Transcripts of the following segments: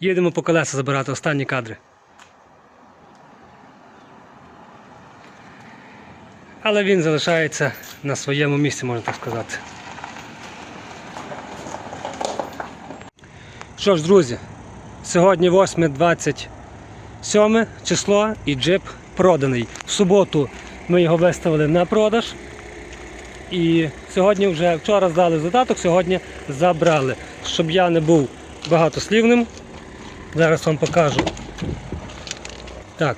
Їдемо по колеса забирати останні кадри. Але він залишається на своєму місці, можна так сказати. Що ж, друзі, сьогодні 8.27 число і джип проданий. В суботу ми його виставили на продаж. І сьогодні вже вчора здали задаток, сьогодні забрали. Щоб я не був багатослівним. Зараз вам покажу. Так.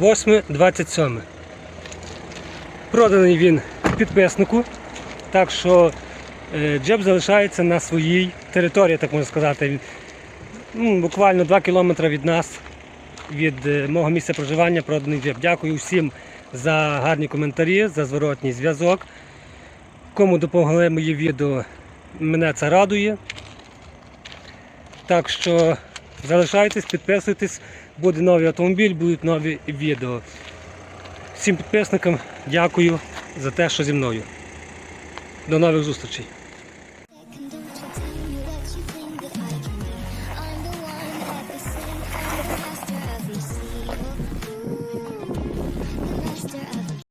8.27. Проданий він підписнику. Так що е, джеб залишається на своїй території, так можна сказати. Ну, буквально 2 кілометри від нас, від е, мого місця проживання, проданий джеб. Дякую всім за гарні коментарі, за зворотній зв'язок. Кому допомогли мої відео, мене це радує. Так що залишайтесь, підписуйтесь, буде новий автомобіль, будуть нові відео. Всім підписникам дякую за те, що зі мною. До нових зустрічей.